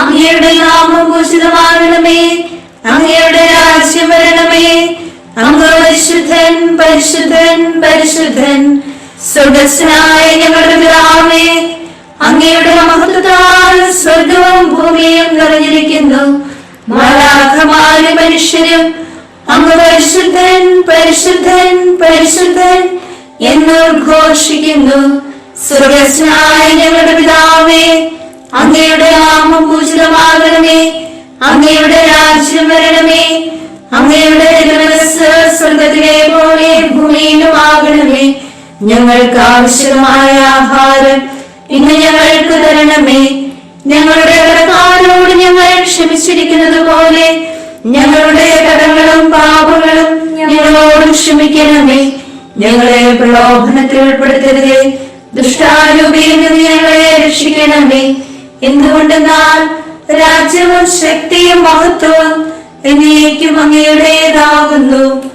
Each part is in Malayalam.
അങ്ങയുടെ നാമം ഭൂഷിതമാകണമേ അങ്ങയുടെ രാജ്യം വരണമേ. അങ്ങ് പരിശുദ്ധൻ പരിശുദ്ധൻ പരിശുദ്ധൻ. സ്വർഗസ്നായ ഞങ്ങളുടെ പിതാവേ അങ്ങയുടെ മഹത്വത്താൽ സ്വർഗവും ഭൂമിയും നിറഞ്ഞിരിക്കുന്നു. മലാഖമാര് മനുഷ്യരും അങ്ങ് പരിശുദ്ധൻ പരിശുദ്ധൻ പരിശുദ്ധൻ എന്ന് ഘോഷിക്കുന്നു സ്വർഗസ്നായ ഞങ്ങളുടെ പിതാവേ അങ്ങയുടെ നാമം പൂജിതമാകണമേ അങ്ങയുടെ രാജ്യം വരണമേ. അങ്ങയുടെ സ്വർഗത്തിലെ പോലെ ഭൂമിയിലും ആകണമേ ഞങ്ങൾക്ക് ആവശ്യമായ ആഹാരം ഇന്ന് ഞങ്ങൾക്ക് തരണമേ. ഞങ്ങളുടെ കടക്കാരോട് ഞങ്ങൾ ക്ഷമിച്ചിരിക്കുന്നത് പോലെ ഞങ്ങളുടെ കടങ്ങളും പാപങ്ങളും ഞങ്ങളോടും ക്ഷമിക്കണമേ. ഞങ്ങളെ പ്രലോഭനത്തിൽ ഉൾപ്പെടുത്തരുതേ. ദുഷ്ടാരൂപിയിൽ നിന്ന് ഞങ്ങളെ രക്ഷിക്കണമേ. എന്തുകൊണ്ടെന്നാൽ രാജ്യവും ശക്തിയും മഹത്വവും എന്നേക്കും അങ്ങയുടേതാകുന്നു.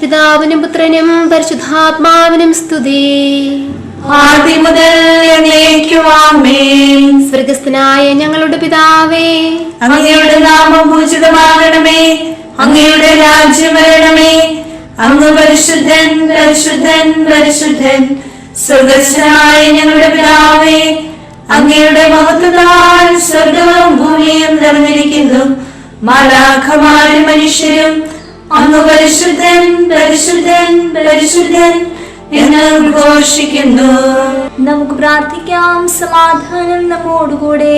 പിതാവിനും പുത്രനും പരിശുദ്ധാത്മാവിനും സ്തുതി. ആദ്യം മുതൽ എന്നേക്കും ആമേൻ. സ്വർഗസ്ഥനായ ഞങ്ങളുടെ പിതാവേ. അങ്ങയുടെ നാമം പൂജിതമാകണമേ. അങ്ങയുടെ രാജ്യം വരണമേ. അങ്ങ് പരിശുദ്ധൻ പരിശുദ്ധൻ പരിശുദ്ധൻ. സ്വർഗസ്വനായ ഞങ്ങളുടെ പിതാവേ അങ്ങയുടെ മഹത്വത്താൽ സ്വർഗവും ഭൂമിയും നിറഞ്ഞിരിക്കുന്നു. മാലാഖമാരും മനുഷ്യരും അങ്ങ് പരിശുദ്ധൻ പരിശുദ്ധൻ പരിശുദ്ധൻ എന്ന് ഘോഷിക്കുന്നു. നമുക്ക് പ്രാർത്ഥിക്കാം സമാധാനം നമ്മോടുകൂടെ.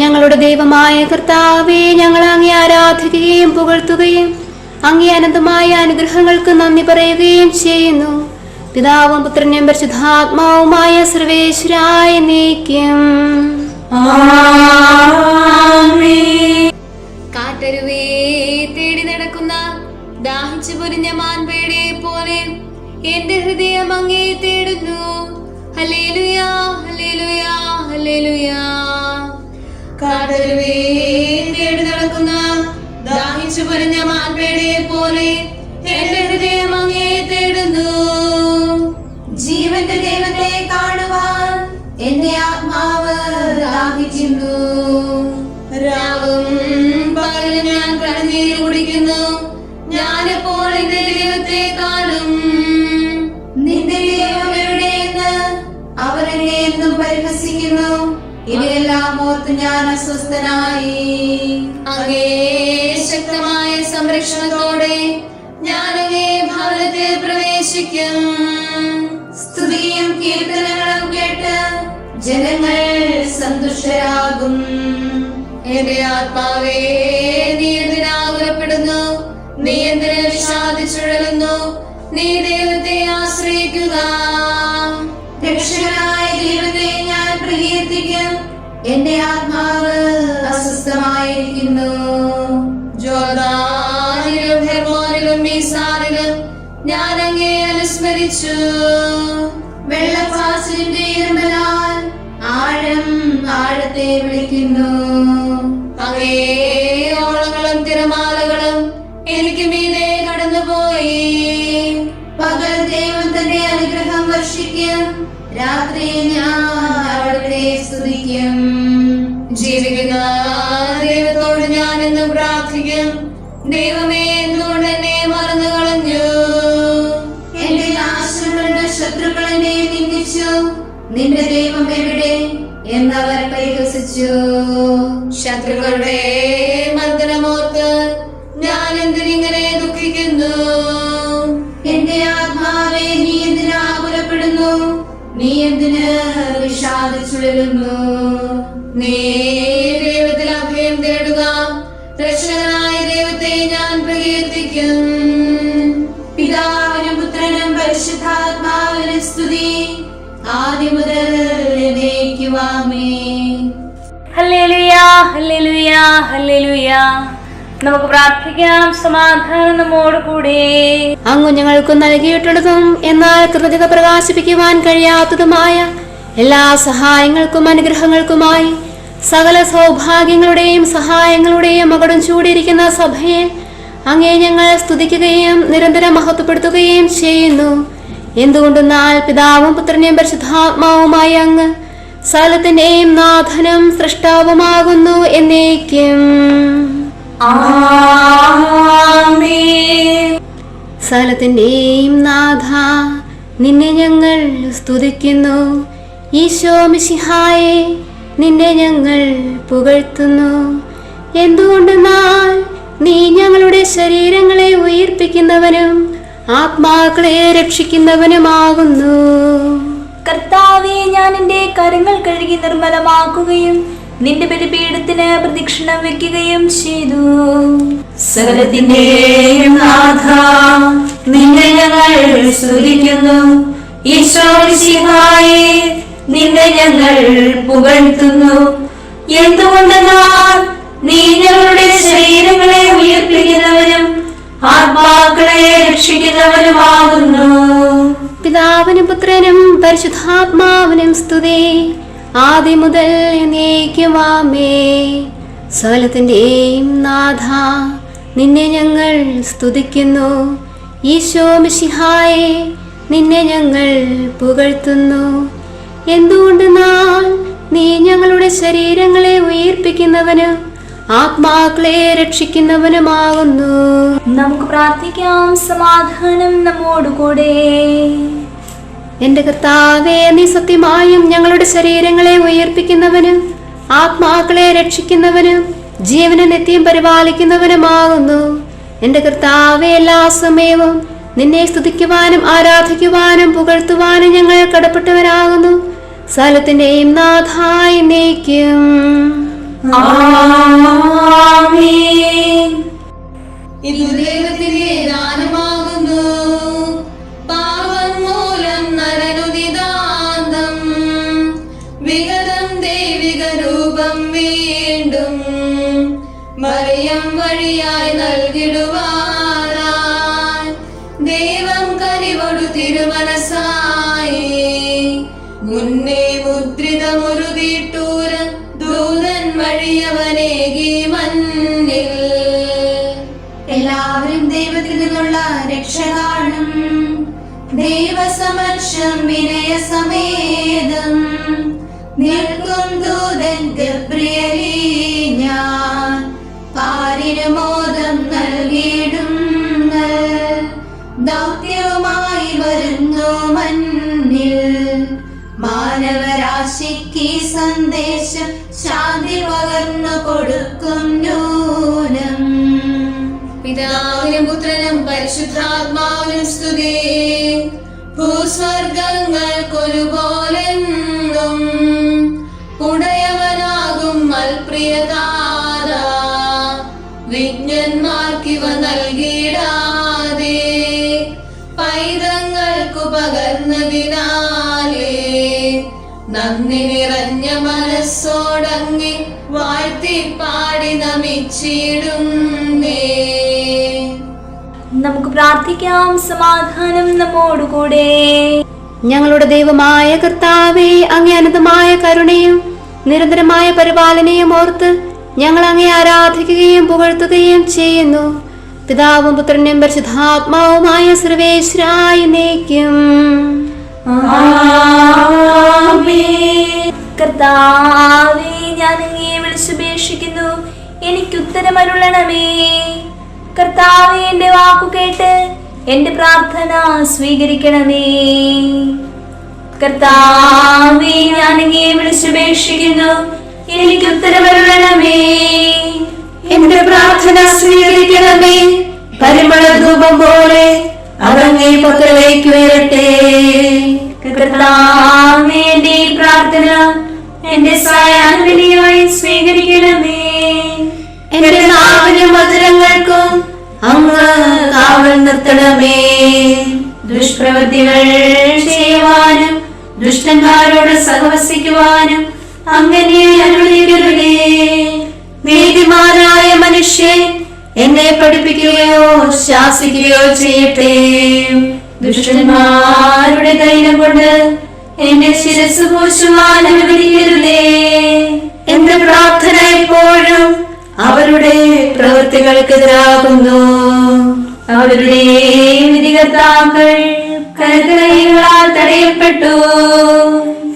ഞങ്ങളുടെ ദൈവമായ കർത്താവെ ഞങ്ങൾ അങ്ങേ ആരാധിക്കുകയും പുകഴ്ത്തുകയും അങ്ങേ അനന്തമായ അനുഗ്രഹങ്ങൾക്ക് നന്ദി പറയുകയും ചെയ്യുന്നു. പിതാവും പുത്രനും പരിശുദ്ധാത്മാവുമായ സർവേശ്വരായ നീക്കും. കാറ്റരുവേ തേടി നടക്കുന്ന ദാഹിച്ചു പൊരിഞ്ഞ മാൻപേടെ പോലെ എന്റെ ഹൃദയം അങ്ങേ തേടുന്നു. ഹല്ലേലൂയാ ഹല്ലേലൂയാ ഹല്ലേലൂയാ. കാറ്റരുവേ തേടി നടക്കുന്ന ദാഹിച്ചു പൊരിഞ്ഞ മാൻപേടെ പോലെ ഓർത്ത് അങ്ങേ ശക്തമായ സംരക്ഷണത്തോടെ ഞാൻ അങ്ങേ ഭവനത്തിൽ പ്രവേശിക്കും. സ്തുതിയും കീർത്തനങ്ങളും കേട്ട് ജനങ്ങൾ സന്തുഷ്ടരാകും. എന്റെ ആത്മാവേ നീ എന്തിനാകുലപ്പെടുന്നു നീ എന്തിന് വിഷാദിച്ചുഴലുന്നു? നീ ദൈവത്തെ ആശ്രയിക്കുക. എന്റെ ആത്മാവ് അസ്വസ്ഥമായിരിക്കുന്നു. ജോർദാനിലും ഹെർമോനിലും മീസാനിലും ഞാൻ അങ്ങേ അനുസ്മരിച്ചു. വെള്ളപ്പാസിന്റെ ഇരുമ്പലാൽ ആഴം ആഴത്തെ വിളിക്കുന്നു. പരിഹസിച്ചു. ശത്രുക്കളുടെ മർദ്ദനമോർത്ത് ഞാൻ എന്തിനിങ്ങനെ ദുഃഖിക്കുന്നു? എന്റെ ആത്മാവെ നീ എന്തിനാ പുറപ്പെടുന്നു നീ എന്തിന് വിഷാദിച്ചുഴലുന്നു നീ നമുക്ക് പ്രാർത്ഥിക്കാം സമാധാനം നമ്മോട് കൂടെ. അങ്ങ് ഞങ്ങൾക്ക് നൽകിയിട്ടുള്ളതും എന്നാൽ കൃതജ്ഞത പ്രകാശിപ്പിക്കുവാൻ കഴിയാത്തതുമായ എല്ലാ സഹായങ്ങൾക്കും അനുഗ്രഹങ്ങൾക്കുമായി സകല സൗഭാഗ്യങ്ങളുടെയും സഹായങ്ങളുടെയും മകടും ചൂടിയിരിക്കുന്ന സഭയെ അങ്ങേ ഞങ്ങൾ സ്തുതിക്കുകയും നിരന്തരം മഹത്വപ്പെടുത്തുകയും ചെയ്യുന്നു. എന്തുകൊണ്ടെന്നാൽ പിതാവും പുത്രനെയും പരിശുദ്ധാത്മാവുമായി അങ്ങ് സകലത്തിന്റെയും നാഥനും സൃഷ്ടാവുമാകുന്നു എന്നേക്കും. സാലത്തിന്റെയും സകലത്തിന്റെയും നാഥ നിന്നെ ഞങ്ങൾ സ്തുതിക്കുന്നു. ഈശോ മിശിഹായെ നിന്നെ ഞങ്ങൾ പുകഴ്ത്തുന്നു. എന്തുകൊണ്ടെന്നാൽ നീ ഞങ്ങളുടെ ശരീരങ്ങളെ ഉയർപ്പിക്കുന്നവനും ആത്മാക്കളെ രക്ഷിക്കുന്നവനുമാകുന്നു. കർത്താവെ ഞാൻ എന്റെ കരങ്ങൾ കഴുകി നിർമ്മലമാക്കുകയും നിന്റെ ബലിപീഠത്തിന് പ്രദക്ഷിണം വെക്കുകയും ചെയ്തു. സകലത്തിന്റെയും നാഥ നിന്നെ ഞങ്ങൾ സ്തുതിക്കുന്നു. ഈശോ മിശിഹായെ നിന്നെ ഞങ്ങൾ പുകഴ്ത്തുന്നു. എന്തുകൊണ്ടെന്നാൽ നീ ഞങ്ങളുടെ ശരീരങ്ങളെ ഉയർപ്പിക്കുന്നവനും ആത്മാക്കളെ രക്ഷിക്കുന്നവനുമാകുന്നു? പിതാവിനും പുത്രനും പരിശുദ്ധാത്മാവിനും സ്തുതി. ആദ്യം മുതൽ എന്നേക്കുമാമേ നാഥ നിന്നെ ഞങ്ങൾ സ്തുതിക്കുന്നു. ഈശോ മിഷിഹായെ നിന്നെ ഞങ്ങൾ പുകഴ്ത്തുന്നു. എന്തുകൊണ്ടെന്നാൽ നീ ഞങ്ങളുടെ ശരീരങ്ങളെ ഉയർപ്പിക്കുന്നവനും ആത്മാക്കളെ രക്ഷിക്കുന്നവനുമാകുന്നു. നമുക്ക് പ്രാർത്ഥിക്കാം. സമാധാനം നമ്മോടുകൂടെ. എന്റെ കർത്താവേ നീ സത്യമായും ഞങ്ങളുടെ ശരീരങ്ങളെ ഉയർപ്പിക്കുന്നവന് ആത്മാക്കളെ രക്ഷിക്കുന്നവന് ജീവനെ നിത്യം പരിപാലിക്കുന്നവനുമാകുന്നു. എന്റെ കർത്താവെ എല്ലാ സമയവും നിന്നെ സ്തുതിക്കുവാനും ആരാധിക്കുവാനും പുകഴ്ത്തുവാനും ഞങ്ങൾ കടപ്പെട്ടവരാകുന്നു. സ്ഥലത്തിന്റെയും നാഥായി നീക്കും. ഇത് ദൈവസമക്ഷം വിനയസമേതം നിൽക്കും ദൂതൻ ഗബ്രിയലി ഞാൻ. പാരിന് മോദം നൽകിയിടും ദൗത്യവുമായി വരുന്നു മണ്ണിൽ മാനവരാശിക്ക് സന്ദേശം ശാന്തി പകർന്നു കൊടുക്കും നൂനം. പിതാവിനും പുത്രനും പരിശുദ്ധാത്മാവിനും സ്തുതി. ഭൂസ്വർഗങ്ങൾക്കൊരുപോലെന്നും പ്രാർത്ഥിക്കാം. സമാധാനം നമ്മോടുകൂടെ. ഞങ്ങളുടെ ദൈവമായ കർത്താവേ അങ്ങേ അനന്തമായ കരുണയും നിരന്തരമായ പരിപാലനയും ഓർത്ത് ഞങ്ങൾ അങ്ങേ ആരാധിക്കുകയും പുകഴ്ത്തുകയും ചെയ്യുന്നു. പിതാവും പുത്രനും പരിശുദ്ധാത്മാവുമായ സർവേശ്വരായി നീക്കും. കർത്താവേ ഞാൻ അങ്ങയെ വിളിച്ചുപേക്ഷിക്കുന്നു എനിക്ക് ഉത്തരമരുളണമേ. കർത്താവേ എന്റെ വാക്കു കേട്ട് എന്റെ പ്രാർത്ഥന സ്വീകരിക്കണമേ. കർത്താവേ ഞാൻ അങ്ങയെ വിളിച്ചുപേക്ഷിക്കുന്നു എനിക്ക് ഉത്തരവരണമേ എന്റെ പ്രാർത്ഥന സ്വീകരിക്കണമേ. പരിമള ധൂപം പോലെ അവങ്ങേ പക്കലേക്ക് ഉയരട്ടെ. കർത്താവേ എന്റെ ഈ പ്രാർത്ഥന എന്റെ സായാഹ്നബലിയായി സ്വീകരിക്കണമേ. എന്റെ നാവിനും മധുരങ്ങൾക്കും അങ്ങ് കാവൽ നിർത്തണമേ. ദുഷ്പ്രവൃത്തികൾ ചെയ്യുവാനും ദുഷ്ടന്മാരോട് സഹവസിക്കുവാനും അങ്ങനെ അരുളിരുളേ നീതിമാനായ മനുഷ്യൻ എന്നെ പഠിപ്പിക്കുകയോ ശാസിക്കുകയോ ചെയ്യട്ടെ. ദുഷ്ടന്മാരുടെ തൈലം കൊണ്ട് എന്റെ ശിരസ് പോശുവാൻ അനുവദിക്കരുതേ. എന്റെ പ്രാർത്ഥന എപ്പോഴും അവരുടെ പ്രവൃത്തികൾക്കെതിരാകുന്നു. അവരുടെ വിധികർത്താക്കൾ കരുതലുകളാൽ തടയപ്പെട്ടു.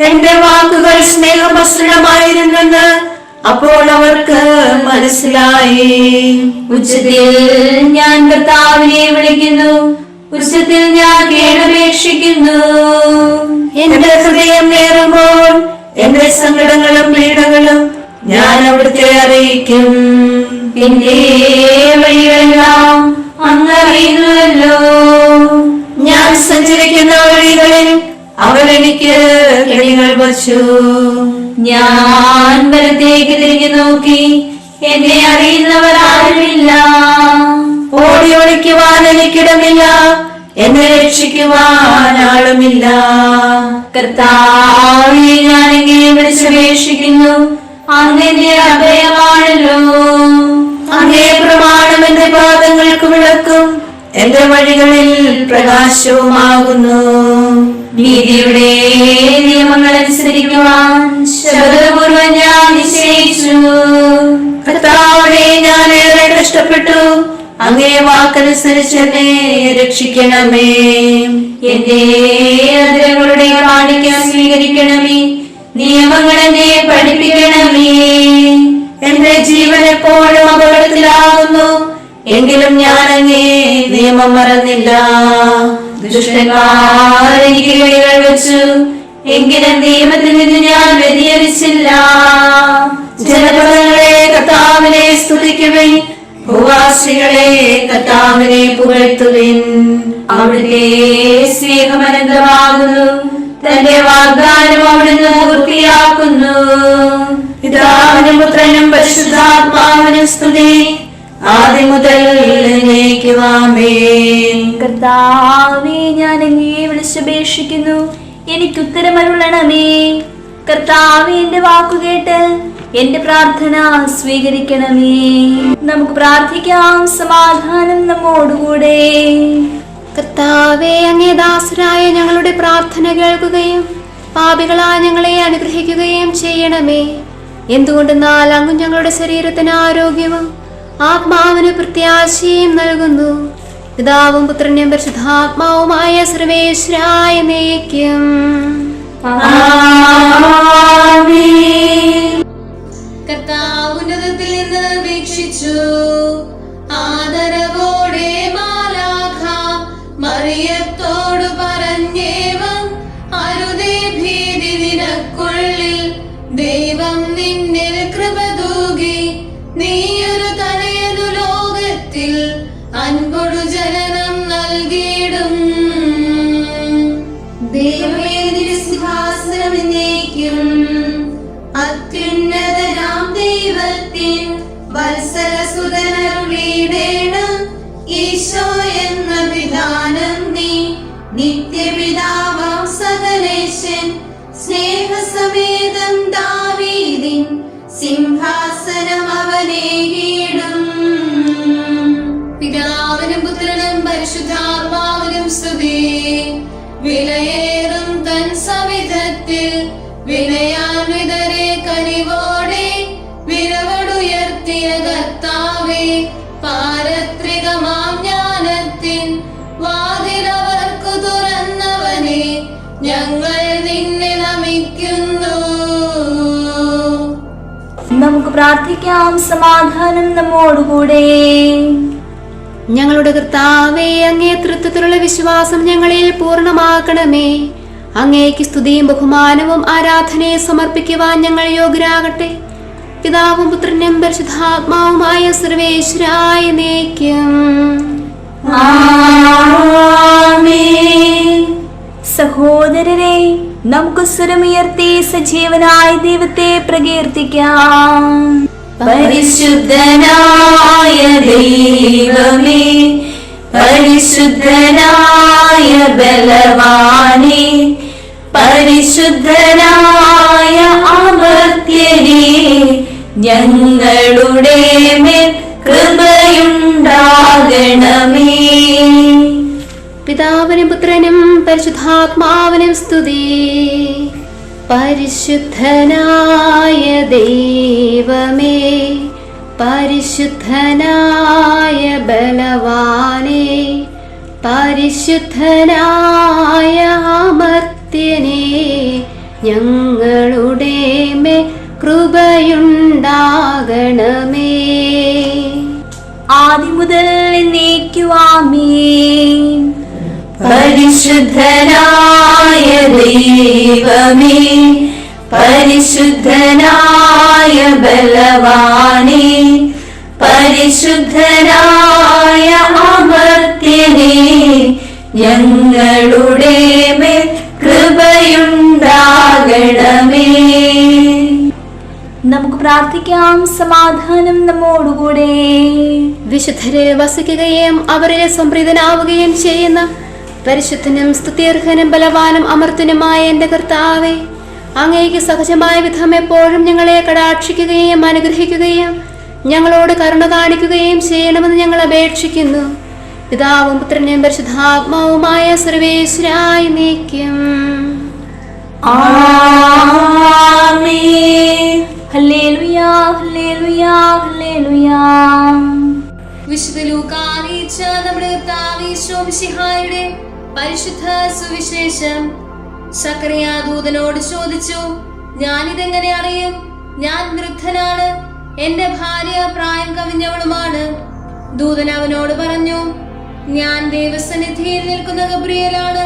എന്റെ വാക്കുകൾ സ്നേഹമസൃണമായിരുന്നെന്ന് അപ്പോൾ അവർക്ക് മനസ്സിലായി. ഉച്ചത്തിൽ ഞാൻ കർത്താവിനെ വിളിക്കുന്നു. ഉച്ചത്തിൽ ഞാൻ കേണപേക്ഷിക്കുന്നു എന്റെ ഹൃദയം നേറുമ്പോൾ എന്റെ സങ്കടങ്ങളും പീഡകളും ഞാൻ അവിടുത്തെ അറിയിക്കും. എന്റെ വഴികളെല്ലാം അങ്ങ് അറിയുന്നുവല്ലോ ഞാൻ സഞ്ചരിക്കുന്ന വഴികളിൽ അവൻ എനിക്ക് വച്ചു ഞാൻ വലത്തേക്ക് തിരിഞ്ഞു നോക്കി. എന്നെ അറിയുന്നവർ ആരുമില്ല. ഓടി ഒളിക്കുവാൻ എനിക്കിടമില്ല. എന്നെ രക്ഷിക്കുവാൻ ആളുമില്ല. കർത്താവെ ഞാനെങ്കിലും എങ്ങനെ വിളിച്ചപേക്ഷിക്കുന്നു. അങ്ങന്റെ അഭയമാണല്ലോ. അങ്ങേ പ്രമാണം എന്റെ പാദങ്ങൾക്ക് വിളക്കും. എന്റെ വഴികളിൽ പ്രകാശവുമാകുന്നു. നീതിയുടെ നിയമങ്ങൾ അനുസരിക്കുവാൻ ശബ്ദപൂർവം ഞാൻ നിശ്ചയിച്ചു. കർത്താവിനെ ഞാൻ ഏറെ കഷ്ടപ്പെട്ടു. അങ്ങേ വാക്കനുസരിച്ച് എന്നെ രക്ഷിക്കണമേ. എന്റെ അതിരങ്ങളുടെ കാണിക്കാൻ സ്വീകരിക്കണമേ. നിയമങ്ങൾ എന്നെ പഠിപ്പിക്കണമേ. എന്റെ ജീവൻ എപ്പോഴും അപകടത്തിലാകുന്നു. എങ്കിലും ഞാൻ അങ്ങേ നിയമം മറന്നില്ല. ദുഷ്ടന്മാർ എനിക്ക് വെച്ചു. എങ്കിലും നിയമത്തിൽ നിന്ന് ഞാൻ വ്യതിയരിച്ചില്ല ജനപദങ്ങളെ കർത്താവിനെ സ്തുതിക്കുവിൻ. ഭൂവാസികളെ കർത്താവിനെ പുകഴ്ത്തുവിൻ. അവിടുത്തെ സ്നേഹമനന്തമാകുന്നു തന്റെ വാഗ്ദാനം അവിടുന്ന് പൂർത്തിയാക്കുന്നു. പിതാവിനും പുത്രനും പരിശുദ്ധാത്മാവിനും സ്തുതി. ഞാൻ അങ്ങയെ വിളിച്ചപേക്ഷിക്കുന്നു എനിക്ക് ഉത്തരമരുളണമേ കർത്താവേ എന്റെ വാക്കുകേട്ട് എന്റെ പ്രാർത്ഥന സ്വീകരിക്കണമേ. നമുക്ക് പ്രാർത്ഥിക്കാം. സമാധാനം നമ്മോടുകൂടെ. കർത്താവെ അങ്ങേ ദാസരായ ഞങ്ങളുടെ പ്രാർത്ഥന കേൾക്കുകയും പാപികളായ ഞങ്ങളെ അനുഗ്രഹിക്കുകയും ചെയ്യണമേ. എന്തുകൊണ്ടെന്നാൽ അങ്ങ് ഞങ്ങളുടെ ശരീരത്തിന് ആരോഗ്യവും ആത്മാവിന് പ്രത്യാശയും നൽകുന്നു. പിതാവും പുത്രനും പരിശുദ്ധാത്മാവുമായ സർവേശ്വരായ നയിക്കും കർത്താവ് ഉന്നതത്തിൽ നിന്ന് വീക്ഷിച്ചു ആദരവോടെ സിംഹാസനം അവനേകിടും പിതാവിനും പുത്രനും പരിശുദ്ധാത്മാവിനും സ്തുതി. വിലയേറും തൻ സവിധത്തിൽ വിനയാൻവിതരെ പ്രാർത്ഥിക്കാം. സമാധാനം നമ്മോടുകൂടെ. ഞങ്ങളുടെ കർത്താവേ അങ്ങേ തൃത്വത്തിലുള്ള വിശ്വാസം ഞങ്ങളിൽ പൂർണമാക്കണമേ. അങ്ങേക്ക് സ്തുതിയും ബഹുമാനവും ആരാധനയെ സമർപ്പിക്കുവാൻ ഞങ്ങൾ യോഗ്യരാകട്ടെ. പിതാവും പുത്രനും പരിശുദ്ധാത്മാവുമായ സർവേശ്വരായ നേക്കും. സഹോദരരെ നമുക്ക് സ്വരമുയർത്തി സജീവനായ ദൈവത്തെ പ്രകീർത്തിക്കാം. പരിശുദ്ധനായ ദൈവമേ പരിശുദ്ധനായ ബലവാനെ പരിശുദ്ധനായ അമർത്യനേ ഞങ്ങളുടെ മേൽ കൃപയുണ്ടാകണമേ. പിതാവിനും പുത്രനും പരിശുദ്ധാത്മാവിനും സ്തുതി. പരിശുദ്ധനായ ദൈവമേ പരിശുദ്ധനായ ബലവാനെ പരിശുദ്ധനായ അമർത്യനെ ഞങ്ങളുടെ മേ കൃപയുണ്ടാകണമേ. ആദ്യം മുതൽ എന്നേക്കുവാമേ പരിശുദ്ധനായ ദൈവമേ പരിശുദ്ധനായ ബലവാനേ പരിശുദ്ധനായ അമർത്യനേ ഞങ്ങളുടെ മേൽ കൃപയുണ്ടാകണമേ. നമുക്ക് പ്രാർത്ഥിക്കാം സമാധാനം നമ്മോടുകൂടെ. വിശുദ്ധരെ വസിക്കുകയും അവരെ സംപ്രീതനാവുകയും ചെയ്യുന്ന പരിശുദ്ധനും സ്തുത്യർഹനും ബലവാനും അമർത്തനുമായ എന്റെ കർത്താവെ അങ്ങേക്ക് സഹജമായ വിധം എപ്പോഴും ഞങ്ങളെ കടാക്ഷിക്കുകയും അനുഗ്രഹിക്കുകയും ഞങ്ങളോട് കരുണ കാണിക്കുകയും ചെയ്യണമെന്ന് ഞങ്ങൾ അപേക്ഷിക്കുന്നു. പിതാവും പുത്രനും പരിശുദ്ധാത്മാവുമായ സർവേശ്വരായി നീക്കും. വിശുദ്ധ ലൂക്കാറിയിച്ച നമ്മുടെ കർത്താവിശോമിഷിഹായുടെ പരിശുദ്ധ സുവിശേഷം. സക്കറിയ ദൂതനോട് ചോദിച്ചു ഞാനിതെങ്ങനെ അറിയും? ഞാൻ വൃദ്ധനാണ്. എന്റെ ഭാര്യ പ്രായം കവിഞ്ഞവളുമാണ്. ദൂതൻ അവനോട് പറഞ്ഞു ഞാൻ ദൈവസന്നിധിയിൽ നിൽക്കുന്ന ഗബ്രിയലാണ്.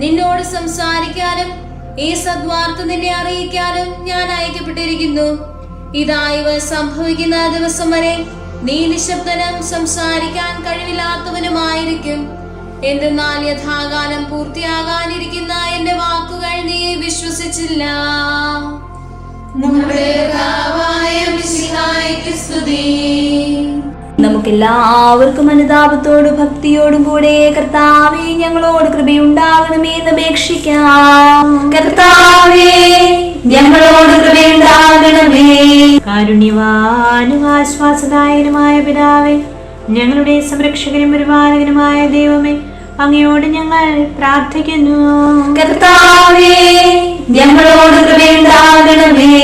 നിന്നോട് സംസാരിക്കാനും ഈ സദ്വാർത്ത നിന്നെ അറിയിക്കാനും ഞാൻ അയക്കപ്പെട്ടിരിക്കുന്നു. ഇതാ ഇവ സംഭവിക്കുന്ന ദിവസം വരെ നീ നിശബ്ദനം സംസാരിക്കാൻ കഴിവില്ലാത്തവനുമായിരിക്കും. എന്തെന്നാൽ യഥാകാലം പൂർത്തിയാകാനിരിക്കുന്ന എന്റെ വാക്കുകൾ നീ വിശ്വസിച്ചില്ല. നമുക്ക് എല്ലാവർക്കും അനുതാപത്തോടും ഭക്തിയോടും കൂടെ കർത്താവെ ഞങ്ങളോട് കൃപയുണ്ടാകണമേ എന്ന് അപേക്ഷിക്കാം. കർത്താവേ ഞങ്ങളോട് കൃപയുണ്ടാകണമേ. കാരുണ്യവാനും ആശ്വാസദായകനുമായ പിതാവേ ഞങ്ങളുടെ സംരക്ഷകനും പരിപാലകനുമായ ദൈവമേ അങ്ങയോട് ഞങ്ങൾ പ്രാർത്ഥിക്കുന്നു. കർത്താവേ ഞങ്ങളോട് കൃപയുണ്ടാകണമേ.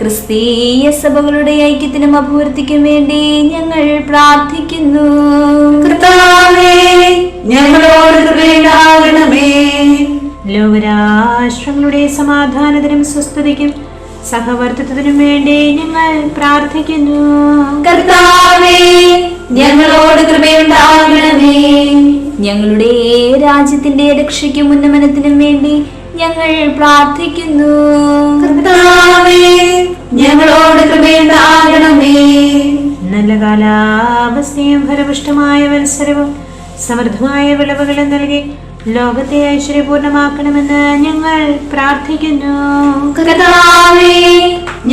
ക്രിസ്തീയ സഭകളുടെ ഐക്യത്തിനും അഭിവൃദ്ധിക്കും വേണ്ടി ഞങ്ങൾ പ്രാർത്ഥിക്കുന്നു. കർത്താവേ ഞങ്ങളോട് കൃപയുണ്ടാകണമേ. ലോകരാഷ്ട്രങ്ങളുടെ സമാധാനത്തിനും സ്വസ്ഥതയ്ക്കും സഹവർത്തിത്വത്തിനും വേണ്ടി ഞങ്ങൾ പ്രാർത്ഥിക്കുന്നു. കർത്താവേ ഞങ്ങളോട് കൃപയുണ്ടാകണമേ. ഞങ്ങളുടെ രാജ്യത്തിന്റെ രക്ഷയ്ക്കും ഉന്നമനത്തിനും വേണ്ടി ഞങ്ങൾ പ്രാർത്ഥിക്കുന്നു. ഞങ്ങളോട് കൃപയുണ്ടാകണമേ നല്ല കാലാവസ്ഥയും ഫലപുഷ്ടമായ മത്സരവും സമൃദ്ധമായ വിളവുകളും നൽകി ലോകത്തെ ഐശ്വര്യപൂർണമാക്കണമെന്ന് ഞങ്ങൾ പ്രാർത്ഥിക്കുന്നു.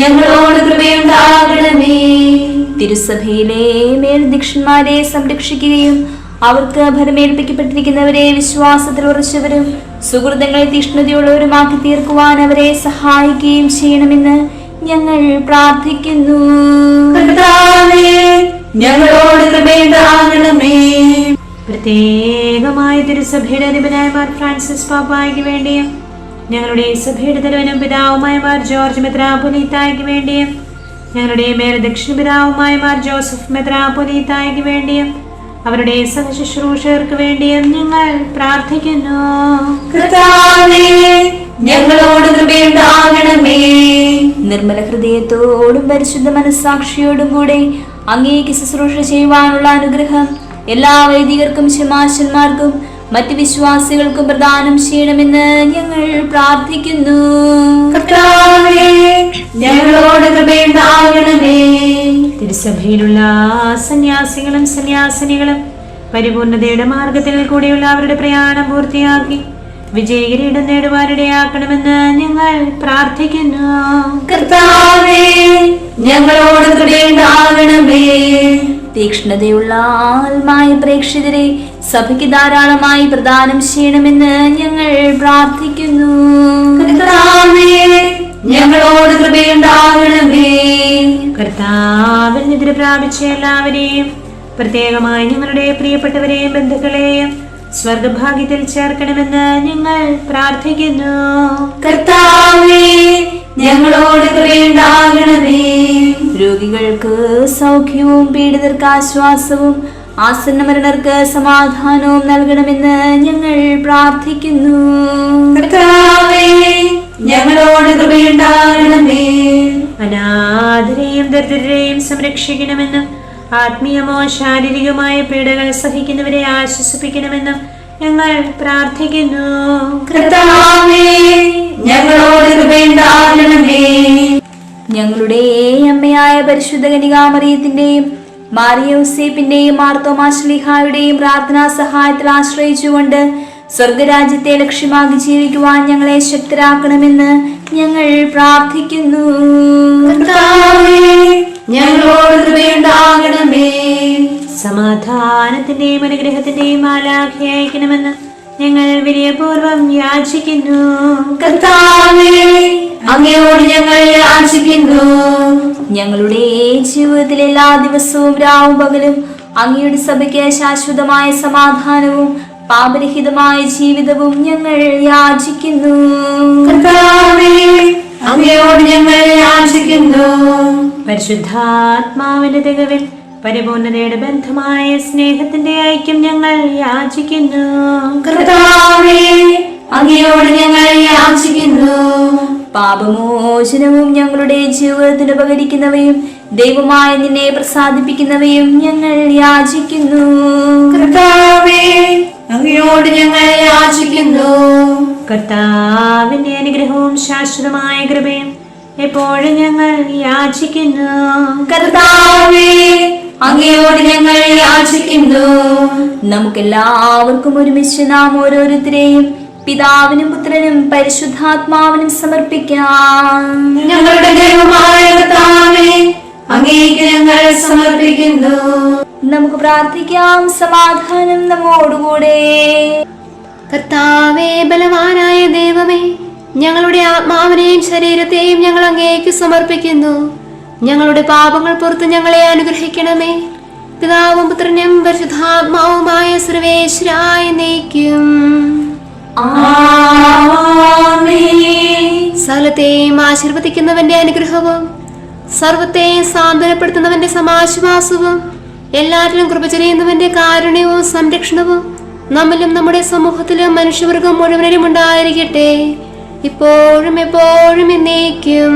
ഞങ്ങളോട് കൃപയുണ്ടാകണമേ തിരുസഭയിലെ മേൽദീക്ഷന്മാരെ സംരക്ഷിക്കുകയും അവർക്ക് ഭരമേൽപ്പിക്കപ്പെട്ടിരിക്കുന്നവരെ വിശ്വാസത്തിൽ ഉറച്ചവരും സുഹൃത്തുക്കളെ തീഷ്ണതയുള്ളവരുമാക്കി തീർക്കുവാൻ അവരെ സഹായിക്കുകയും ചെയ്യണമെന്ന് ഞങ്ങൾ പ്രാർത്ഥിക്കുന്നു. ഞങ്ങളോട് പ്രത്യേകമായ തിരുസഭയുടെ അധിപനായ മാർ ഫ്രാൻസിസ് പാപ്പായ്ക്ക് വേണ്ടിയും ഞങ്ങളുടെ സഭയുടെ തലവനും പിതാവുമായ മാർ ജോർജ് മെത്രാപൊലീത്തായ്ക്ക് വേണ്ടിയും ഞങ്ങളുടെ മേൽ ദക്ഷിണ പിതാവുമായ മാർ ജോസഫ് മെത്രാപൊലീത്തായ്ക്ക് വേണ്ടിയും അവരുടെ സഹശുശ്രൂഷകർക്ക് വേണ്ടി ഞങ്ങൾ പ്രാർത്ഥിക്കുന്നു. ഞങ്ങളോട് കൃപയുണ്ടാകണമേ നിർമ്മല ഹൃദയത്തോടും പരിശുദ്ധ മനസ്സാക്ഷിയോടും കൂടെ അങ്ങേക്ക് ശുശ്രൂഷ ചെയ്യുവാനുള്ള അനുഗ്രഹം എല്ലാ വൈദികർക്കും ശമാശന്മാർക്കും മറ്റ് വിശ്വാസികൾക്കും പ്രദാനം ചെയ്യണമെന്ന് ഞങ്ങൾ പ്രാർത്ഥിക്കുന്നു. ഞങ്ങളോട് കൃപയുണ്ടാകണമേ തിരുസഭയിലുള്ള സന്യാസികളും സന്യാസിനികളും പരിപൂർണതയുടെ മാർഗത്തിൽ കൂടിയുള്ള അവരുടെ പ്രയാണം പൂർത്തിയാക്കി വിജയകിരീടം നേടുവാനിടയാക്കണമെന്ന് ഞങ്ങൾ പ്രാർത്ഥിക്കുന്നു. കർത്താവേ ഞങ്ങളോട് തീക്ഷ്ണതയുള്ള ആത്മായ പ്രേക്ഷിതരെ സഭയ്ക്ക് ധാരാളമായി പ്രദാനം ചെയ്യണമെന്ന് ഞങ്ങൾ പ്രാർത്ഥിക്കുന്നു. കർത്താവേ ഞങ്ങളോട് കൃപയുണ്ടാകണമേ. കർത്താവിൽ നിദ്ര പ്രാപിച്ച എല്ലാവരെയും പ്രത്യേകമായി ഞങ്ങളുടെ പ്രിയപ്പെട്ടവരെയും ബന്ധുക്കളെയും സ്വർഗഭാഗ്യത്തിൽ ചേർക്കണമെന്ന് ഞങ്ങൾ പ്രാർത്ഥിക്കുന്നു. കർത്താവേ ഞങ്ങളോട് കൃപയുണ്ടാകണമേ. രോഗികൾക്ക് സൗഖ്യവും പീഡിതർക്ക് ആശ്വാസവും ആസന്ന മരണർക്ക് സമാധാനവും നൽകണമെന്ന് ഞങ്ങൾ പ്രാർത്ഥിക്കുന്നു. കർത്താവേ ഞങ്ങളോട് കൃപയുണ്ടാകണമേ. അനാഥരെയും ദരിദ്രരെയും സംരക്ഷിക്കണമെന്നും ആത്മീയമോ ശാരീരികമായ പീഡകൾ സഹിക്കുന്നവരെ ആശ്വസിപ്പിക്കണമെന്നും ഞങ്ങൾ പ്രാർത്ഥിക്കുന്നു. ഞങ്ങളോട് കൃപയുണ്ടാകണമേ. ഞങ്ങളുടെ അമ്മയായ പരിശുദ്ധ കനികാമറിയത്തിന്റെയും മാറിയോസേപ്പിന്റെയും മാർത്തോമാശ്ലിഹായുടെയും പ്രാർത്ഥനാ സഹായത്തിൽ ആശ്രയിച്ചുകൊണ്ട് സ്വർഗരാജ്യത്തെ ലക്ഷ്യമാക്കി ജീവിക്കുവാൻ ഞങ്ങളെ ശക്തരാക്കണമെന്ന് ഞങ്ങൾ പ്രാർത്ഥിക്കുന്നു. കർത്താവേ ഞങ്ങളോട് കൃപയുണ്ടാകണമേ. സമാധാനത്തിന്റെയും അനുഗ്രഹത്തിന്റെയും ആലാഖ്യ അയക്കണമെന്ന് ഞങ്ങൾ വിനയപൂർവം യാചിക്കുന്നു. കർത്താവേ അങ്ങയോട് ഞങ്ങൾ യാചിക്കുന്നു. ഞങ്ങളുടെ ജീവിതത്തിൽ എല്ലാ ദിവസവും രാവും പകലും അങ്ങയുടെ സഭയ്ക്ക് ശാശ്വതമായ സമാധാനവും പാപരഹിതമായ ജീവിതവും ഞങ്ങൾ യാചിക്കുന്നു. അങ്ങയോട് ഞങ്ങൾ യാചിക്കുന്നു. പരിശുദ്ധാത്മാവിന്റെ തികവിൽ പരിപൂർണതയുടെ ബന്ധമായ സ്നേഹത്തിന്റെ ഐക്യം ഞങ്ങൾ യാചിക്കുന്നു. അങ്ങയോട് ഞങ്ങൾ യാചിക്കുന്നു. പാപമോചനവും ഞങ്ങളുടെ ജീവിതത്തിന് ഉപകരിക്കുന്നവയും ദൈവമായ നിന്നെ പ്രസാദിപ്പിക്കുന്നവയും ഞങ്ങൾ യാചിക്കുന്നു. കർത്താവേ അങ്ങയോട് ഞങ്ങൾ യാചിക്കുന്നു. കർത്താവിന്റെ അനുഗ്രഹവും ശാശ്വതമായ കൃപയും എപ്പോഴും ഞങ്ങൾ യാചിക്കുന്നു. കർത്താവേ അങ്ങയോട് ഞങ്ങൾ യാചിക്കുന്നു. നമുക്ക് എല്ലാവർക്കും ഒരുമിച്ച് നാം ഓരോരുത്തരെയും പിതാവിനും പുത്രനും പരിശുദ്ധാത്മാവിനും സമർപ്പിക്കാം. ഞങ്ങളുടെ ദൈവമായ കർത്താവേ അങ്ങേക്ക് ഞങ്ങൾ സമർപ്പിക്കുന്നു. നമുക്ക് പ്രാർത്ഥിക്കാം. സമാധാനം നമ്മോടുകൂടെ. കർത്താവേ ബലവാനായ ദൈവമേ ഞങ്ങളുടെ ആത്മാവിനെയും ശരീരത്തെയും ഞങ്ങൾ അങ്ങേക്ക് സമർപ്പിക്കുന്നു. ഞങ്ങളുടെ പാപങ്ങൾ പുറത്ത് ഞങ്ങളെ അനുഗ്രഹിക്കണമേ. പിതാവും പുത്രനും പരിശുദ്ധാത്മാവുമായ സർവേശ്വരായ നയിക്കും സകലത്തെയും ആശീർവദിക്കുന്നവന്റെ അനുഗ്രഹവും സർവത്തെയും സാന്ത്വനപ്പെടുത്തുന്നവന്റെ സമാശ്വാസവും എല്ലാറ്റിലും കൃപ ചെയ്യുന്നവന്റെ കാരുണ്യവും സംരക്ഷണവും നമ്മിലും നമ്മുടെ സമൂഹത്തിലും മനുഷ്യവർഗം മുഴുവനിലും ഉണ്ടായിരിക്കട്ടെ. ഇപ്പോഴും എപ്പോഴും എന്നേക്കും.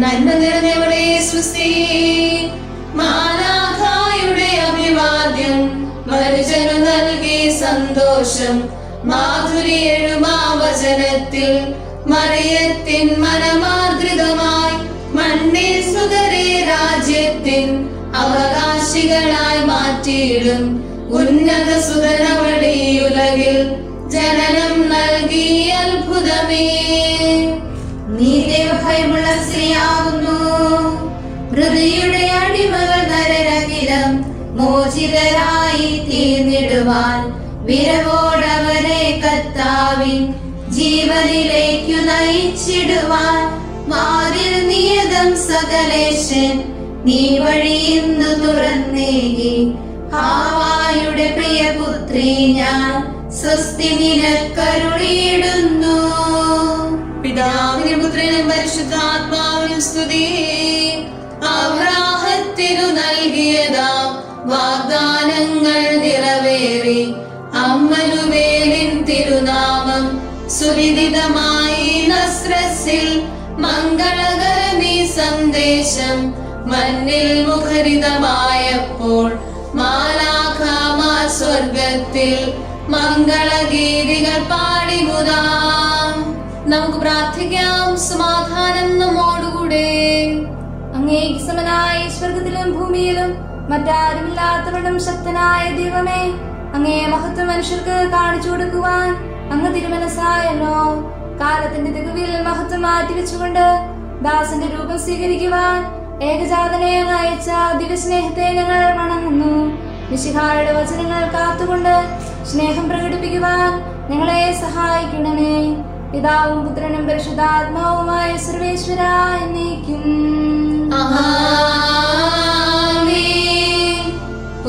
നന്മ അഭിവാദ്യം നൽകി സന്തോഷം. മാധുരി എഴുമാ വചനത്തിൽ മറിയത്തിൻ മനമാർദ്രിതമായി മണ്ണിൽ സുതരെ രാജ്യത്തിൻ അവകാശികളായി മാറ്റിയിടും. ഉന്നത സുതനവളി ജനനം നൽകി അത്ഭുതമേ. നീ ദൈവഭയമുള്ള സ്ത്രീയാകുന്നു. ഹൃദയുടെ അടിമകൾ നരരകിലം മോചിതരായി തീർന്നിടുവാൻ കത്താവിൻ ജീവനിലേക്കു നയിച്ചിടുവാൻ മാറിൽ നിയതം സകലേശൻ നീ വഴി ഇന്നു തുറന്നേകി. ഹാവായുടെ പ്രിയപുത്രി ഞാൻ സ്വസ്തി നിനക്കരുളിയിടുന്നു പിതാവിനും പുത്രനും പരിശുദ്ധാത്മാവിനും സ്തുതി. അവരാഹത്തിനു നൽകിയതാം വാഗ്ദാനങ്ങൾ നിറവേറി. അമ്മനുവേലിൻ തിരുനാമം സുവിദിതമായി നസ്രസിൽ മംഗളകരമീ സന്ദേശം മണ്ണിൽ മുഖരിതമായപ്പോൾ മാലാഖാമാ സ്വർഗത്തിൽ മംഗളഗീതികൾ പാടിമുതാം. നമുക്ക് പ്രാർത്ഥിക്കാം സമാധാനം നമ്മോടുകൂടെ. അങ്ങേ സമനായ സ്വർഗത്തിലും ഭൂമിയിലും മറ്റാരുമില്ലാത്തവണ്ണം ശക്തനായ ദൈവമേ അങ്ങേ മഹത്വം മനുഷ്യർക്ക് കാണിച്ചു കൊടുക്കുവാൻ അങ്ങ് തിരുമനസായല്ലോ. കാലത്തിന്റെ തികവിൽ മഹത്വം മാറ്റിവെച്ചുകൊണ്ട് ദാസന്റെ രൂപം സ്വീകരിക്കുവാൻ ഏകജാതനെ അയച്ച ദിവ്യസ്നേഹത്തെ ഞങ്ങൾ വണങ്ങുന്നു വിശിഹായുടെ വചനങ്ങൾ കാത്തുകൊണ്ട് സ്നേഹം പ്രകടിപ്പിക്കുവാൻ ഞങ്ങളെ സഹായിക്കണമേ. പിതാവും പുത്രനും പരിശുദ്ധാത്മാവുമായ സർവേശ്വര എന്നേക്കും.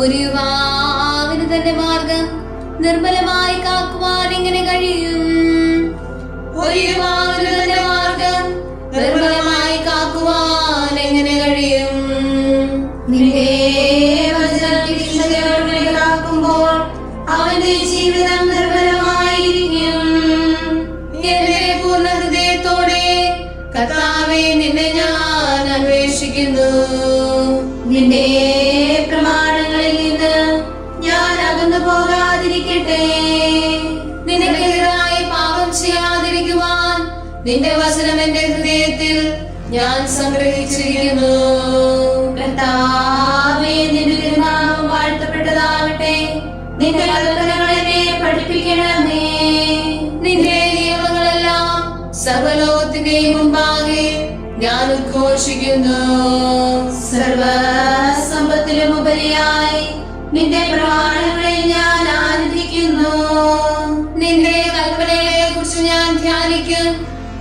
ഒരു യുവാവിന് മാർഗം നിർമ്മലമായി കാക്കുവാൻ എങ്ങനെ കഴിയും? ഉപരിയായി നിന്റെ പ്രമാണങ്ങളിൽ ഞാൻ ആനന്ദിക്കുന്നു നിന്റെ കൽപ്പനകളെ കുറിച്ച് ഞാൻ ധ്യാനിക്കും.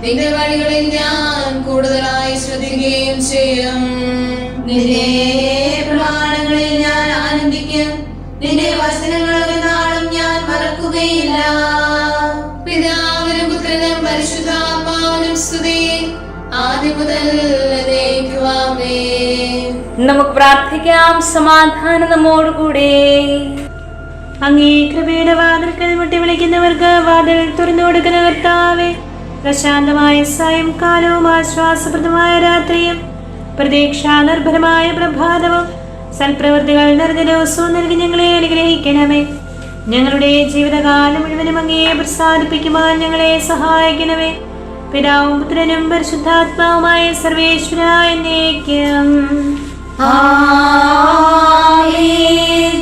നിന്റെ വഴികളിൽ ഞാൻ കൂടുതലായി ശ്രദ്ധിക്കുകയും ചെയ്യും. നിന്റെ പ്രമാണങ്ങളിൽ ഞാൻ ആനന്ദിക്കും. നിന്റെ വചനങ്ങൾ നാളും ഞാൻ മറക്കുകയില്ല. പിതാവിനും പുത്രനും പരിശുദ്ധാത്മാവിനും സ്തുതി. ആദ്യം മുതൽ. നമുക്ക് പ്രാർത്ഥിക്കാം. സമാധാനം നമ്മോടുകൂടെ. അങ്ങേ കൃപയുടെ വാതിൽക്കൽ മുട്ടി വിളിക്കുന്നവർക്ക് വാതിൽ തുറന്നു കൊടുക്കുന്ന കർത്താവേ പ്രശാന്തമായ സായംകാലവും ആശ്വാസപ്രദമായ രാത്രിയും പ്രതീക്ഷാ നിർഭരമായ പ്രഭാതവും സൽപ്രവൃത്തികൾ നിറഞ്ഞ ദിവസവും നൽകി ഞങ്ങളെ അനുഗ്രഹിക്കണമേ. ഞങ്ങളുടെ ജീവിതകാലം മുഴുവനും അങ്ങേ പ്രസാദിപ്പിക്കുവാൻ ഞങ്ങളെ സഹായിക്കണമേ. പിതാവും പുത്രനും പരിശുദ്ധാത്മാവുമായ സർവേശ്വരായ.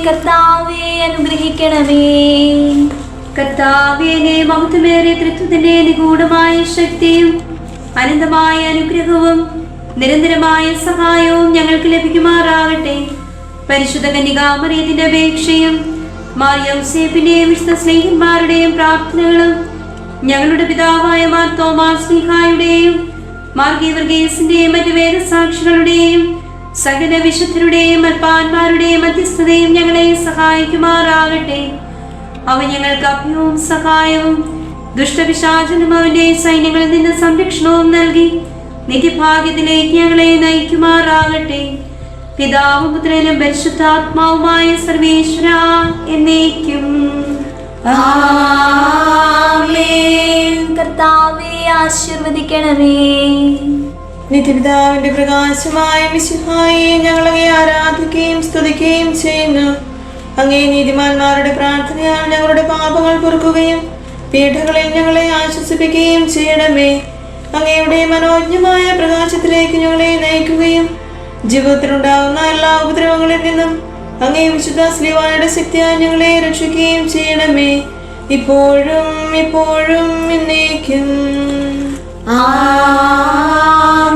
കർത്താവെ അനുഗ്രഹിക്കണമേ. കർത്താവിനെ മമത്വമേറിയ തൃത്വത്തിന്റെ നിഗൂഢമായ ശക്തിയും അനന്തമായ അനുഗ്രഹവും നിരന്തരമായ സഹായവും ഞങ്ങൾക്ക് ലഭിക്കുമാറാകട്ടെ. പരിശുദ്ധ കന്യകാമറിയത്തിന്റെ അപേക്ഷയും മാറിയൗസേപ്പിന്റെയും വിശുദ്ധ സ്നേഹിന്മാരുടെയും പ്രാർത്ഥനകളും ഞങ്ങളുടെ പിതാവായ മാർ തോമാസ് സ്നേഹായുടെയും മാർഗീവർഗീസിന്റെയും മറ്റു വേദസാക്ഷികളുടെയും സകല വിശുദ്ധരുടെയും അൽപ്പാന്മാരുടെയും മധ്യസ്ഥതയും ഞങ്ങളെ സഹായിക്കുമാറാകട്ടെ. അവ ഞങ്ങൾക്ക് അഭ്യവും സഹായവും ദുഷ്ടപിശാചനും അവന്റെ സൈന്യങ്ങളിൽ നിന്ന് സംരക്ഷണവും നൽകി നിത്യഭാഗ്യത്തിലേക്ക് ഞങ്ങളെ നയിക്കുമാറാകട്ടെ. പിതാവും പുത്രനും പരിശുദ്ധാത്മാവുമായ സർവേശ്വര എന്നേക്കും. ആശീർവദിക്കണമേ. നിത്യപിതാവിന്റെ പ്രകാശമായ മിശിഹായെ ഞങ്ങളെ ആരാധിക്കുകയും സ്തുതിക്കുകയും ചെയ്യുന്നു. അങ്ങേ നീതിമാന്മാരുടെ പ്രാർത്ഥനയാൽ ഞങ്ങളുടെ പാപങ്ങൾ പൊറുക്കുകയും പീഠകളിൽ ഞങ്ങളെ ആശ്വസിപ്പിക്കുകയും ചെയ്യണമേ. അങ്ങയുടെ മനോജ്ഞമായ പ്രകാശത്തിലേക്ക് ഞങ്ങളെ നയിക്കുകയും ജീവിതത്തിലുണ്ടാകുന്ന എല്ലാ ഉപദ്രവങ്ങളിൽ നിന്നും അങ്ങേ വിശുദ്ധ സ്ലീവായുടെ ശക്തിയാൽ ഞങ്ങളെ രക്ഷിക്കുകയും ചെയ്യണമേ. ഇപ്പോഴും ഇപ്പോഴും എന്നേക്കും. Amen.